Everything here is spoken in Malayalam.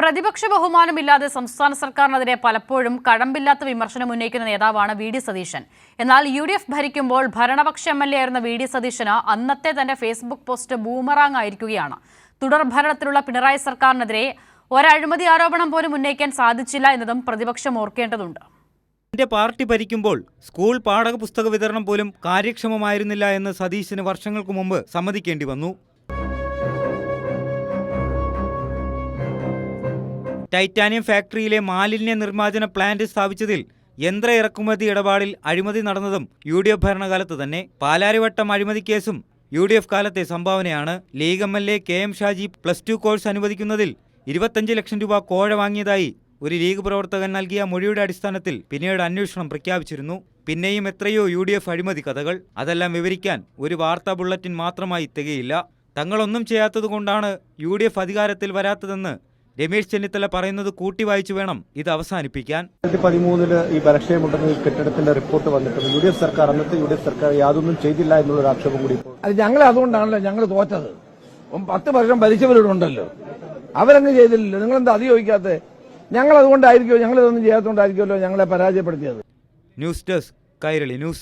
പ്രതിപക്ഷ ബഹുമാനമില്ലാതെ സംസ്ഥാന സർക്കാരിനെതിരെ പലപ്പോഴും കഴമ്പില്ലാത്ത വിമർശനം ഉന്നയിക്കുന്ന നേതാവാണ് വി ഡി സതീശൻ. എന്നാൽ യു ഡി എഫ് ഭരിക്കുമ്പോൾ ഭരണപക്ഷ എം എൽ എ ആയിരുന്ന വി ഡി സതീശന് അന്നത്തെ തന്റെ ഫേസ്ബുക്ക് പോസ്റ്റ് ബൂമറാങ് ആയിരിക്കുകയാണ്. തുടർ ഭരണത്തിലുള്ള പിണറായി സർക്കാരിനെതിരെ ഒരഴിമതി ആരോപണം പോലും ഉന്നയിക്കാൻ സാധിച്ചില്ല എന്നതും പ്രതിപക്ഷം ഓർക്കേണ്ടതുണ്ട്. എന്റെ പാർട്ടി ഭരിക്കുമ്പോൾ സ്കൂൾ പാഠപുസ്തക വിതരണം പോലും കാര്യക്ഷമമായിരുന്നില്ല എന്ന് സതീശന് വർഷങ്ങൾക്ക് മുമ്പ് സമ്മതിക്കേണ്ടി വന്നു. ടൈറ്റാനിയം ഫാക്ടറിയിലെ മാലിന്യ നിർമ്മാർജന പ്ലാന്റ് സ്ഥാപിച്ചതിൽ യന്ത്ര ഇറക്കുമതി ഇടപാടിൽ അഴിമതി നടന്നതും യു ഡി എഫ് ഭരണകാലത്ത് തന്നെ പാലാരിവട്ടം അഴിമതി കേസും യു ഡി എഫ് കാലത്തെ സംഭാവനയാണ് league M L A K M Shaji plus two course അനുവദിക്കുന്നതിൽ ഇരുപത്തഞ്ച് ലക്ഷം രൂപ കോഴ വാങ്ങിയതായി ഒരു ലീഗ് പ്രവർത്തകൻ നൽകിയ മൊഴിയുടെ അടിസ്ഥാനത്തിൽ പിന്നീട് അന്വേഷണം പ്രഖ്യാപിച്ചിരുന്നു. പിന്നെയും എത്രയോ യു ഡി എഫ് അഴിമതി കഥകൾ. അതെല്ലാം വിവരിക്കാൻ ഒരു വാർത്താ ബുള്ളറ്റിൻ മാത്രമായി തികയില്ല. തങ്ങളൊന്നും ചെയ്യാത്തതുകൊണ്ടാണ് യു ഡി എഫ് അധികാരത്തിൽ വരാത്തതെന്ന് രമേശ് ചെന്നിത്തല പറയുന്നത് കൂട്ടി വായിച്ചു വേണം. ഇത് അവസാനിപ്പിക്കാൻ. രണ്ടായിരത്തി പതിമൂന്നിൽ ഈ ബലക്ഷയമുണ്ടെന്ന് കെട്ടിടത്തിന്റെ റിപ്പോർട്ട് വന്നിട്ടുണ്ട്. യു ഡി എഫ് സർക്കാർ അന്നത്തെ യു ഡി എഫ് സർക്കാർ യാതൊന്നും ചെയ്തില്ല എന്നുള്ള ഒരു ആക്ഷേപം കൂടി അത് ഞങ്ങൾ അതുകൊണ്ടാണല്ലോ ഞങ്ങൾ തോറ്റത്. പത്ത് വർഷം ഭരിച്ചവരുണ്ടല്ലോ അവരങ്ങ് ചെയ്തില്ലല്ലോ. നിങ്ങളെന്താ അത് ചോദിക്കാത്ത ഞങ്ങൾ അതുകൊണ്ടായിരിക്കുമോ ഞങ്ങൾ ഇതൊന്നും ചെയ്യാത്തതുകൊണ്ടായിരിക്കുമല്ലോ ഞങ്ങളെ പരാജയപ്പെടുത്തിയത്. News desk Kairali news.